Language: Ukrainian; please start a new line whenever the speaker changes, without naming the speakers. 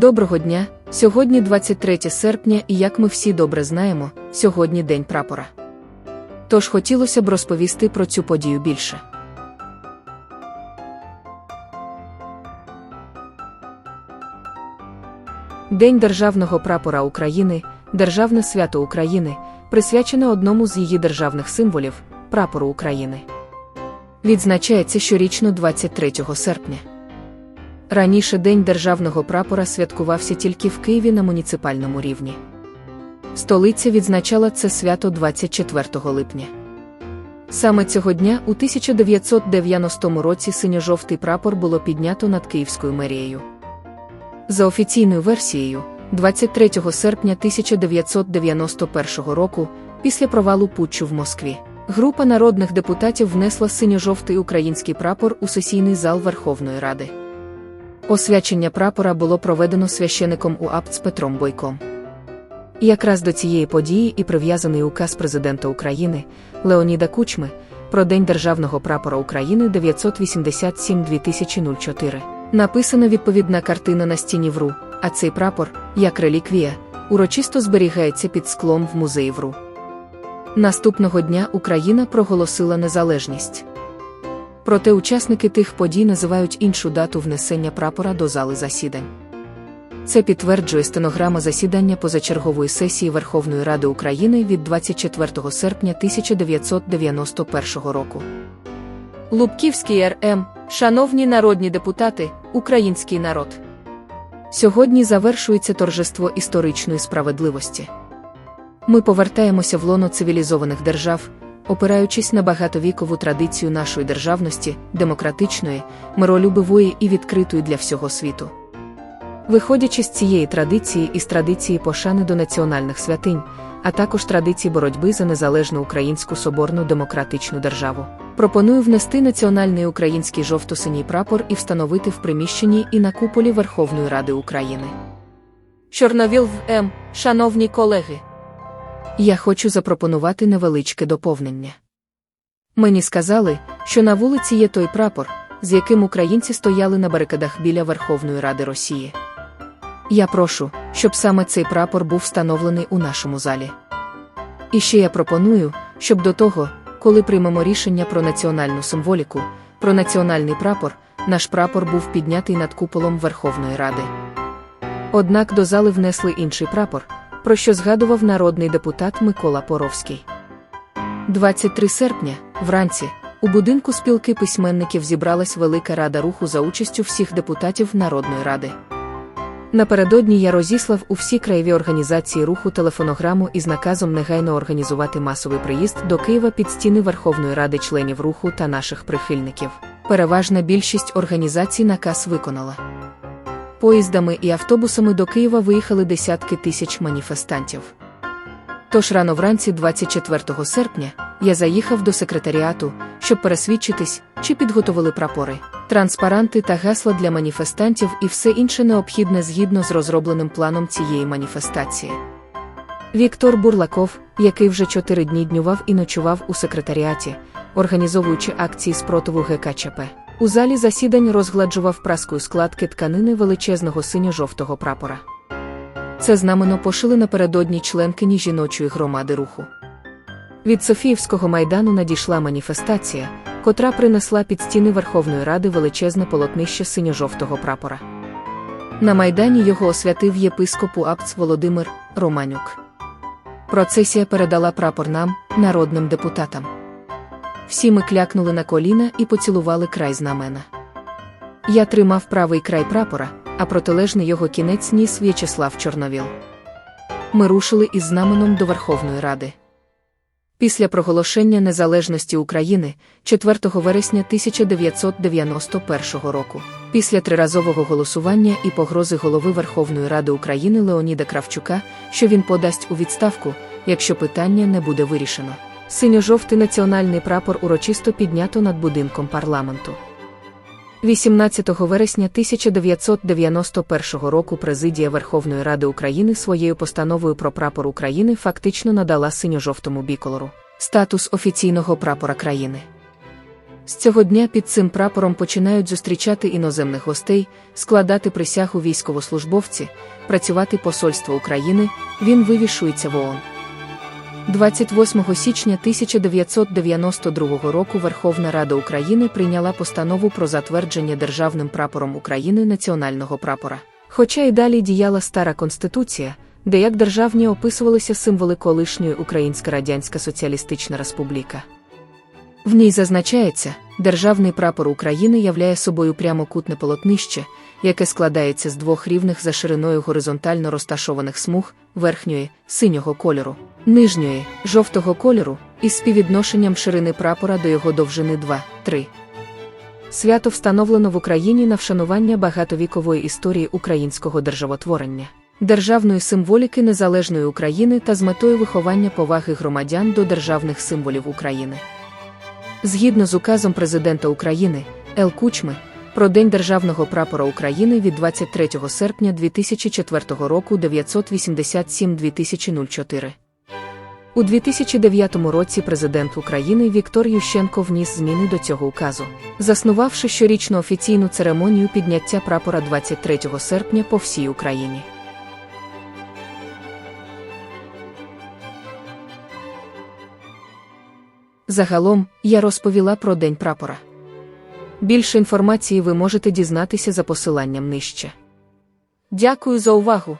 Доброго дня! Сьогодні 23 серпня, і як ми всі добре знаємо, сьогодні День прапора. Тож хотілося б розповісти про цю подію більше. День Державного прапора України, Державне свято України, присвячене одному з її державних символів прапору України. Відзначається щорічно 23 серпня. Раніше День державного прапора святкувався тільки в Києві на муніципальному рівні. Столиця відзначала це свято 24 липня. Саме цього дня у 1990 році синьо-жовтий прапор було піднято над Київською мерією. За офіційною версією, 23 серпня 1991 року, після провалу путчу в Москві, група народних депутатів внесла синьо-жовтий український прапор у сесійний зал Верховної Ради. Освячення прапора було проведено священиком УАПЦ Петром Бойком. Якраз до цієї події і прив'язаний указ президента України Леоніда Кучми про День Державного прапора України 987-2004. Написана відповідна картина на стіні ВРУ, а цей прапор, як реліквія, урочисто зберігається під склом в музеї ВРУ. Наступного дня Україна проголосила незалежність. Проте учасники тих подій називають іншу дату внесення прапора до зали засідань. Це підтверджує стенограма засідання позачергової сесії Верховної Ради України від 24 серпня 1991 року. Лубківський РМ, шановні народні депутати, український народ. Сьогодні завершується торжество історичної справедливості. Ми повертаємося в лоно цивілізованих держав, опираючись на багатовікову традицію нашої державності, демократичної, миролюбивої і відкритої для всього світу. Виходячи з цієї традиції і з традиції пошани до національних святинь, а також традиції боротьби за незалежну українську соборну демократичну державу, пропоную внести національний український жовто-синій прапор і встановити в приміщенні і на куполі Верховної Ради України. Чорновіл в М, шановні колеги. Я хочу запропонувати невеличке доповнення. Мені сказали, що на вулиці є той прапор, з яким українці стояли на барикадах біля Верховної Ради Росії. Я прошу, щоб саме цей прапор був встановлений у нашому залі. І ще я пропоную, щоб до того, коли приймемо рішення про національну символіку, про національний прапор, наш прапор був піднятий над куполом Верховної Ради. Однак до зали внесли інший прапор, про що згадував народний депутат Микола Поровський. 23 серпня, вранці, у будинку спілки письменників зібралась Велика Рада руху за участю всіх депутатів Народної ради. Напередодні я розіслав у всі краєві організації руху телефонограму із наказом негайно організувати масовий приїзд до Києва під стіни Верховної Ради членів руху та наших прихильників. Переважна більшість організацій наказ виконала. Поїздами і автобусами до Києва виїхали десятки тисяч маніфестантів. Тож рано вранці, 24 серпня, я заїхав до секретаріату, щоб пересвідчитись, чи підготовили прапори, транспаранти та гасла для маніфестантів і все інше необхідне згідно з розробленим планом цієї маніфестації. Віктор Бурлаков, який вже чотири дні днював і ночував у секретаріаті, організовуючи акції спротиву ГКЧП, у залі засідань розгладжував праскою складки тканини величезного синьо-жовтого прапора. Це знамено пошили напередодні членкині жіночої громади руху. Від Софіївського майдану надійшла маніфестація, котра принесла під стіни Верховної Ради величезне полотнище синьо-жовтого прапора. На майдані його освятив єпископу Апц Володимир Романюк. Процесія передала прапор нам, народним депутатам. Всі ми клякнули на коліна і поцілували край знамена. Я тримав правий край прапора, а протилежний його кінець ніс В'ячеслав Чорновіл. Ми рушили із знаменом до Верховної Ради. Після проголошення незалежності України 4 вересня 1991 року, після триразового голосування і погрози голови Верховної Ради України Леоніда Кравчука, що він подасть у відставку, якщо питання не буде вирішено. Синьо-жовтий національний прапор урочисто піднято над будинком парламенту. 18 вересня 1991 року Президія Верховної Ради України своєю постановою про прапор України фактично надала синьо-жовтому біколору статус офіційного прапора країни. З цього дня під цим прапором починають зустрічати іноземних гостей, складати присягу військовослужбовці, працювати посольство України, він вивішується в ООН. 28 січня 1992 року Верховна Рада України прийняла постанову про затвердження державним прапором України національного прапора. Хоча й далі діяла стара конституція, де як державні описувалися символи колишньої Українська Радянська Соціалістична Республіка. В ній зазначається, державний прапор України являє собою прямокутне полотнище, яке складається з двох рівних за шириною горизонтально розташованих смуг, верхньої синього кольору, нижньої жовтого кольору, із співвідношенням ширини прапора до його довжини 2-3. Свято встановлено в Україні на вшанування багатовікової історії українського державотворення, державної символіки незалежної України та з метою виховання поваги громадян до державних символів України. Згідно з указом президента України Л. Кучми про День Державного прапора України від 23 серпня 2004 року 987-2004. У 2009 році президент України Віктор Ющенко вніс зміни до цього указу, заснувавши щорічну офіційну церемонію підняття прапора 23 серпня по всій Україні. Загалом я розповіла про День прапора. Більше інформації ви можете дізнатися за посиланням нижче. Дякую за увагу!